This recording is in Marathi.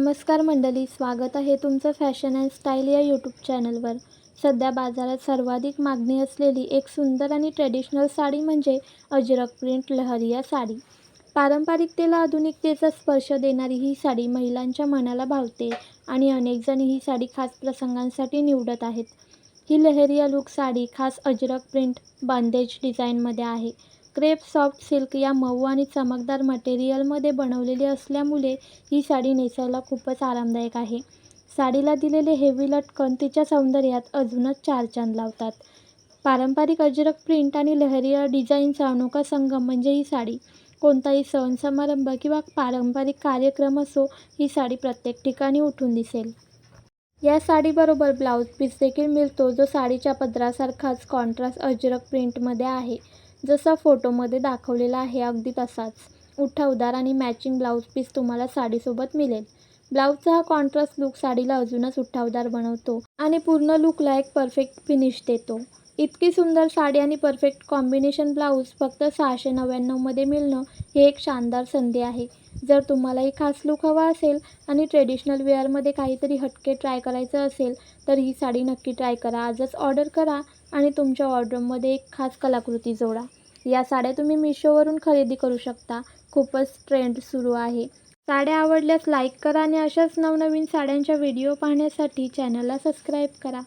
नमस्कार मंडळी स्वागत आहे तुमचं फॅशन अँड स्टाईल या यूट्यूब चॅनलवर. सध्या बाजारात सर्वाधिक मागणी असलेली एक सुंदर आणि ट्रेडिशनल साडी म्हणजे अजरक प्रिंट लहरिया साडी. पारंपरिकतेला आधुनिकतेचा स्पर्श देणारी ही साडी महिलांच्या मनाला भावते आणि अनेकजण ही साडी खास प्रसंगांसाठी निवडत आहेत. ही लहरिया लुक साडी खास अजरक प्रिंट बांदेज डिझाईनमध्ये आहे. क्रेप सॉफ्ट सिल्क या मऊ आणि चमकदार मटेरियलमध्ये बनवलेली असल्यामुळे ही साडी नेसायला खूपच आरामदायक आहे. साडीला दिलेले हेवी लटकन तिच्या सौंदर्यात अजूनच चार चांद लावतात. पारंपरिक अजरक प्रिंट आणि लहरिया डिझाईनचा अनोखा संगम म्हणजे ही साडी. कोणताही सण समारंभ किंवा पारंपरिक कार्यक्रम असो ही साडी प्रत्येक ठिकाणी उठून दिसेल. या साडीबरोबर ब्लाऊज पीस देखील मिळतो जो साडीच्या पदरासारखाच कॉन्ट्रास्ट अजरक प्रिंटमध्ये आहे. जसा फोटोमध्ये दाखवलेला आहे अगदी तसाच. उठावदार आणि मॅचिंग ब्लाऊज पीस तुम्हाला साडीसोबत मिळेल. ब्लाऊजचा हा कॉन्ट्रास्ट लुक साडीला अजूनच उठावदार बनवतो आणि पूर्ण लुकला एक परफेक्ट फिनिश देतो. इतकी सुंदर साडी आणि परफेक्ट कॉम्बिनेशन ब्लाऊज फक्त सहाशे नव्याण्णवमध्ये मिळणं ही एक शानदार संधी आहे. जर तुम्हालाही खास लुक हवा असेल आणि ट्रेडिशनल वेअरमध्ये काहीतरी हटके ट्राय करायचं असेल तर ही साडी नक्की ट्राय करा. आजच ऑर्डर करा आणि तुमच्या ऑर्डरमध्ये एक खास कलाकृती जोडा. या साड्या तुम्ही मिशोवरून खरेदी करू शकता. खूपच ट्रेंड सुरू आहे. साड्या आवडल्यास लाईक करा आणि अशाच नवनवीन साड्यांच्या व्हिडिओ पाहण्यासाठी चॅनलला सबस्क्राईब करा.